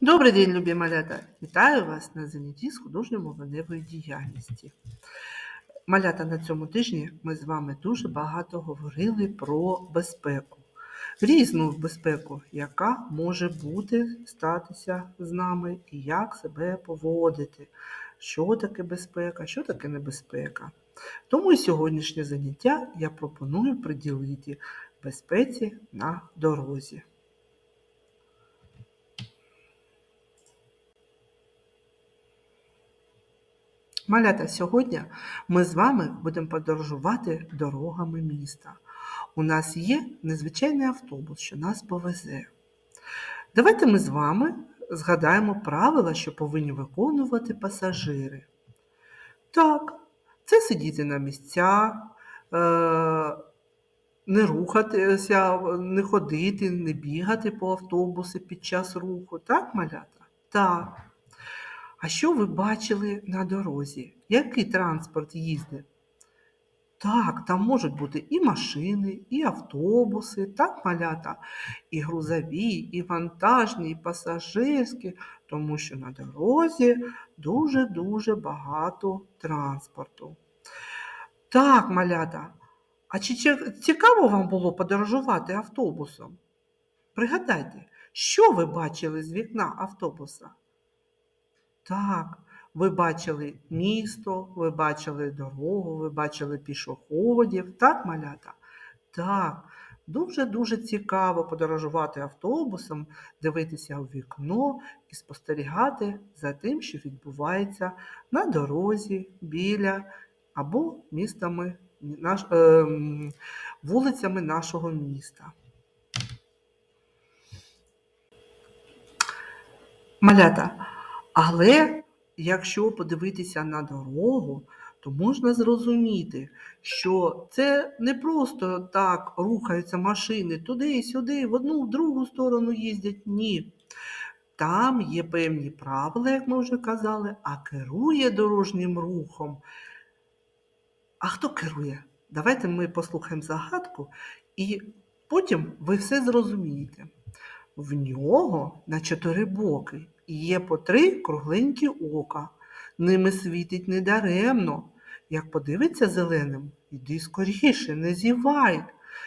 Добрий день, любі малята! Вітаю вас на занятті з художньо-мовленнєвої діяльності. Малята, на цьому тижні ми з вами дуже багато говорили про безпеку. Різну безпеку, яка може бути статися з нами і як себе поводити, що таке безпека, що таке небезпека. Тому і сьогоднішнє заняття я пропоную приділити безпеці на дорозі. Малята, сьогодні ми з вами будемо подорожувати дорогами міста. У нас є незвичайний автобус, що нас повезе. Давайте ми з вами згадаємо правила, що повинні виконувати пасажири. Так, це сидіти на місцях, е, не рухатися, не ходити, не бігати по автобусу під час руху. Так, малята? Так. А що ви бачили на дорозі? Який транспорт їздить? Так, там можуть бути і машини, і автобуси, так, малята, і грузові, і вантажні, і пасажирські, тому що на дорозі дуже-дуже багато транспорту. Так, малята, а чи цікаво вам було подорожувати автобусом? Пригадайте, що ви бачили з вікна автобуса? Так, ви бачили місто, ви бачили дорогу, ви бачили пішоходів, так, малята? Так, дуже-дуже цікаво подорожувати автобусом, дивитися у вікно і спостерігати за тим, що відбувається на дорозі, біля або містами, наш, е, вулицями нашого міста. Малята. Але якщо подивитися на дорогу, то можна зрозуміти, що це не просто так рухаються машини туди і сюди, в одну, в другу сторону їздять. Ні. Там є певні правила, як ми вже казали, а керує дорожнім рухом. А хто керує? Давайте ми послухаємо загадку, і потім ви все зрозумієте. В нього на чотири боки є по три кругленькі ока. Ними світить недаремно. Як подивиться зеленим, іди скоріше, не зівай.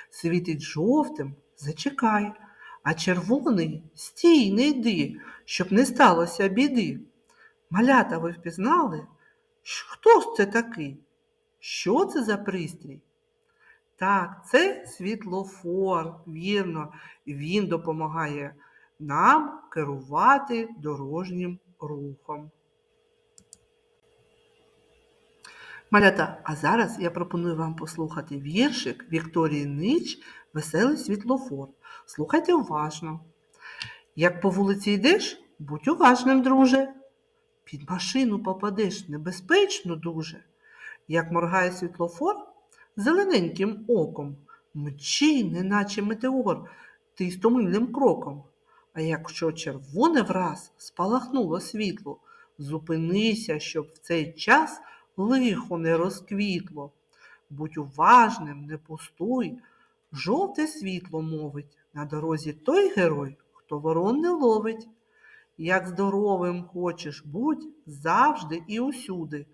Світить жовтим, зачекай, а червоний стій, не йди, щоб не сталося біди. Малята ви впізнали? Хто ж це такий? Що це за пристрій? Так, це світлофор, вірно, він допомагає нам керувати дорожнім рухом. Малята, а зараз я пропоную вам послухати віршик Вікторії Нич Веселий світлофор. Слухайте уважно. Як по вулиці йдеш, будь уважним, друже. Під машину попадеш небезпечно дуже. Як моргає світлофор зелененьким оком, мчи, неначе метеор, ти стомильним кроком. А якщо червоне враз спалахнуло світло, зупинися, щоб в цей час лихо не розквітло. Будь уважним, не пустуй, жовте світло мовить на дорозі той герой, хто ворон не ловить. Як здоровим хочеш будь завжди і усюди.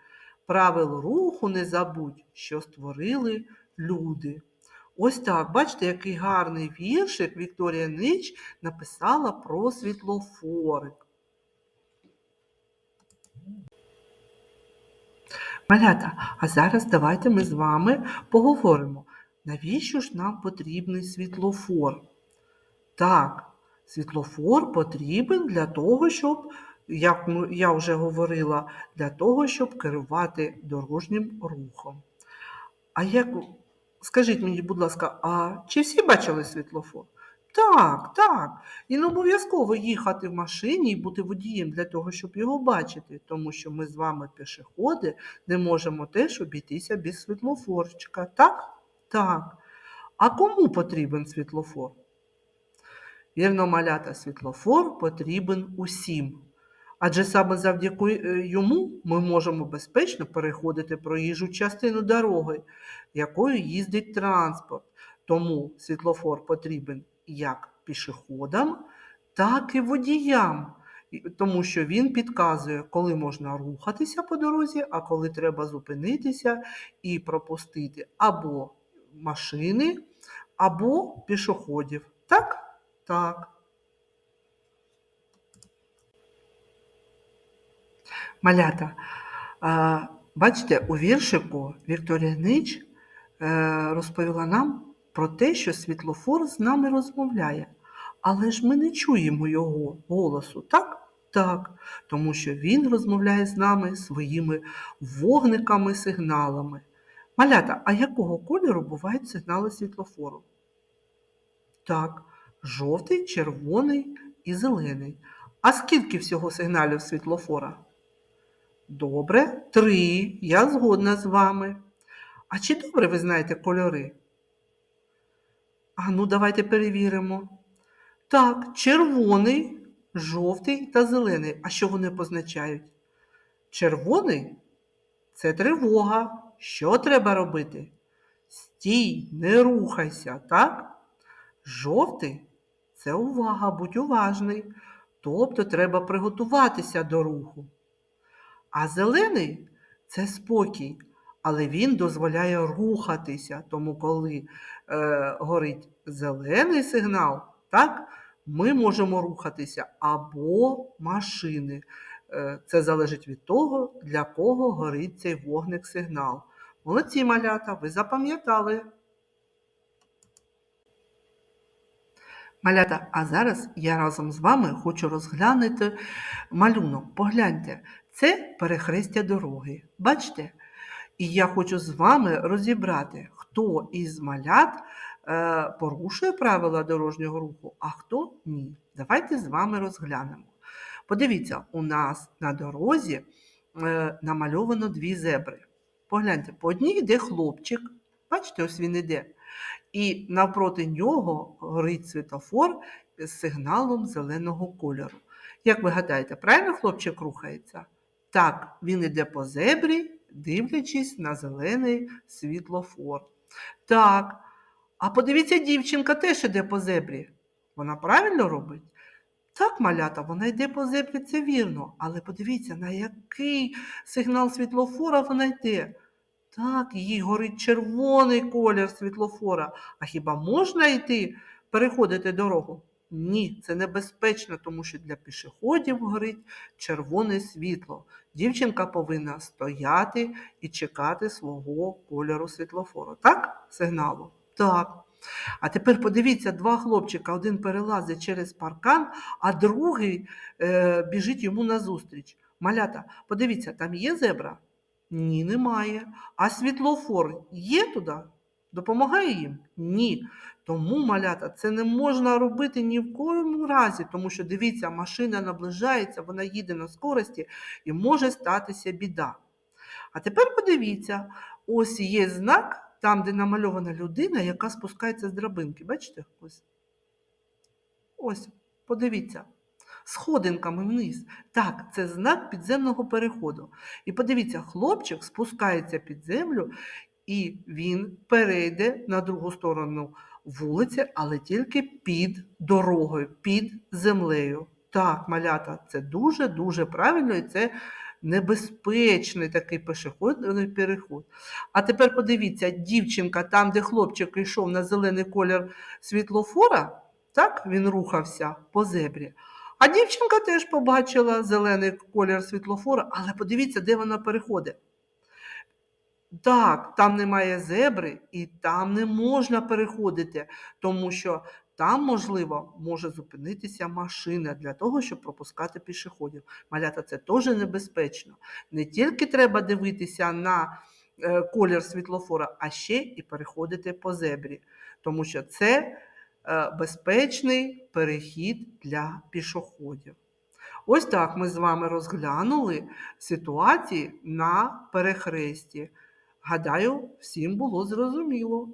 Правил руху не забудь, що створили люди. Ось так, бачите, який гарний віршик Вікторія Нич написала про світлофорик. Малята, а зараз давайте ми з вами поговоримо, навіщо ж нам потрібний світлофор? Так, світлофор потрібен для того, щоб, як я вже говорила, для того, щоб керувати дорожнім рухом. А як Скажіть мені, будь ласка, а чи всі бачили світлофор? Так, так. І не обов'язково їхати в машині і бути водієм для того, щоб його бачити, тому що ми з вами пішоходи не можемо теж обійтися без світлофорчика. Так? Так. А кому потрібен світлофор? Вірно, малята, світлофор потрібен усім. Адже саме завдяки е, йому ми можемо безпечно переходити проїжджу частину дороги, якою їздить транспорт. Тому світлофор потрібен як пішоходам, так і водіям, тому що він підказує, коли можна рухатися по дорозі, а коли треба зупинитися і пропустити або машини, або пішоходів. Так? Так. Малята, бачите, у віршику Вікторія Нич е, розповіла нам про те, що світлофор з нами розмовляє. Але ж ми не чуємо його голосу, так? Так, тому що він розмовляє з нами своїми вогниками-сигналами. Малята, а якого кольору бувають сигнали світлофору? Так, жовтий, червоний і зелений. А скільки всього сигналів світлофора? Добре, три. Я згодна з вами. А чи добре ви знаєте кольори? А ну, давайте перевіримо. Так, червоний, жовтий та зелений. А що вони позначають? Червоний це тривога. Що треба робити? Стій, не рухайся, так? Жовтий це увага, будь уважний. Тобто треба приготуватися до руху. А зелений це спокій, але він дозволяє рухатися. Тому, коли е, горить зелений сигнал, так, ми можемо рухатися або машини. Е, це залежить від того, для кого горить цей вогник-сигнал. Молодці малята, ви запам'ятали. Малята, а зараз я разом з вами хочу розглянути малюнок. Погляньте, це перехрестя дороги. Бачите? І я хочу з вами розібрати, хто із малят е, порушує правила дорожнього руху, а хто ні. Давайте з вами розглянемо. Подивіться, у нас на дорозі е, намальовано дві зебри. Погляньте, по одній йде хлопчик, бачите, ось він іде. І навпроти нього горить світофор з сигналом зеленого кольору. Як ви гадаєте, правильно хлопчик рухається? Так, він іде по зебрі, дивлячись на зелений світлофор. Так, а подивіться, дівчинка теж іде по зебрі. Вона правильно робить? Так, малята, вона йде по зебрі, це вірно. Але подивіться, на який сигнал світлофора вона йде. Так, їй горить червоний колір світлофора. А хіба можна йти переходити дорогу? Ні, це небезпечно, тому що для пішоходів горить червоне світло. Дівчинка повинна стояти і чекати свого кольору світлофору. Так, сигналу? Так. А тепер подивіться, два хлопчика, один перелазить через паркан, а другий е, біжить йому назустріч. Малята, подивіться, там є зебра? Ні, немає. А світлофор є туди? Допомагає їм? Ні. Тому, малята, це не можна робити ні в коєму разі, тому що дивіться, машина наближається, вона їде на скорості і може статися біда. А тепер подивіться, ось є знак, там, де намальована людина, яка спускається з драбинки. Бачите? Ось. Ось, подивіться. Сходинками вниз. Так, це знак підземного переходу. І подивіться, хлопчик спускається під землю, і він перейде на другу сторону вулиці, але тільки під дорогою, під землею. Так, малята, це дуже-дуже правильно і це небезпечний такий пішохідний переход. А тепер подивіться, дівчинка, там, де хлопчик йшов на зелений колір світлофора, так, він рухався по зебрі. А дівчинка теж побачила зелений колір світлофора, але подивіться, де вона переходить. Так, там немає зебри і там не можна переходити, тому що там, можливо, може зупинитися машина для того, щоб пропускати пішоходів. Малята, це теж небезпечно. Не тільки треба дивитися на е, колір світлофора, а ще і переходити по зебрі, тому що це е, безпечний перехід для пішоходів. Ось так ми з вами розглянули ситуації на перехресті. Гадаю, всім було зрозуміло.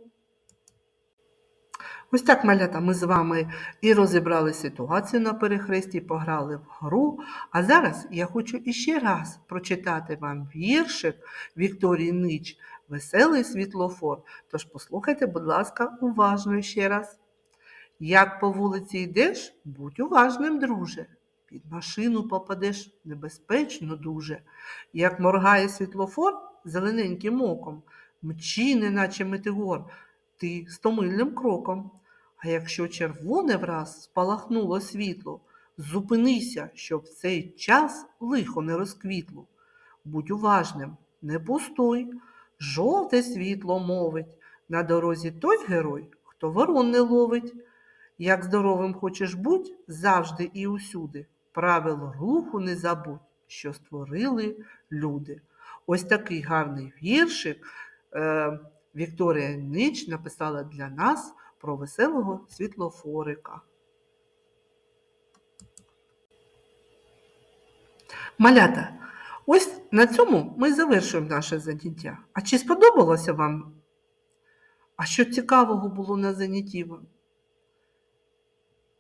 Ось так, малята, ми з вами і розібрали ситуацію на перехресті, пограли в гру. А зараз я хочу іще раз прочитати вам віршик Вікторії Нич Веселий світлофор. Тож послухайте, будь ласка, уважно ще раз. Як по вулиці йдеш, будь уважним, друже. Під машину попадеш небезпечно дуже. Як моргає світлофор зелененьким оком, мчи, неначе метеор, ти стомильним кроком. А якщо червоне враз спалахнуло світло, зупинися, щоб в цей час лихо не розквітло. Будь уважним, не пустой, жовте світло мовить. На дорозі той герой, хто ворон не ловить. Як здоровим хочеш будь завжди і усюди, правил руху не забудь, що створили люди. Ось такий гарний віршик е, Вікторія Нич написала для нас про веселого світлофорика. Малята, ось на цьому ми завершуємо наше заняття. А чи сподобалося вам? А що цікавого було на занятті?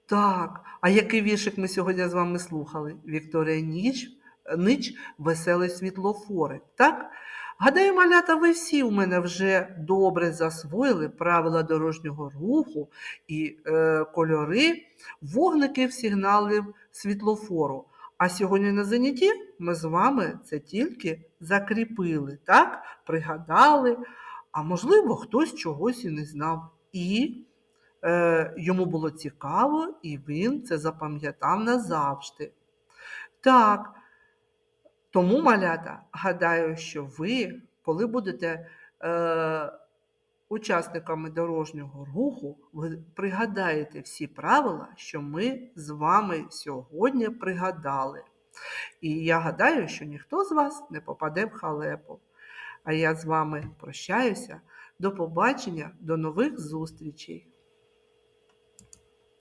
Так, а який віршик ми сьогодні з вами слухали? Вікторія Ніч, Нич Веселий світлофорик. Так? Гадаю, малята, ви всі у мене вже добре засвоїли правила дорожнього руху і е, кольори вогників сигналів світлофору. А сьогодні на занятті ми з вами це тільки закріпили, так? Пригадали, а можливо, хтось чогось і не знав. І е, йому було цікаво, і він це запам'ятав назавжди. Так, тому, малята, гадаю, що ви, коли будете е, учасниками дорожнього руху, ви пригадаєте всі правила, що ми з вами сьогодні пригадали. І я гадаю, що ніхто з вас не попаде в халепу. А я з вами прощаюся. До побачення, до нових зустрічей!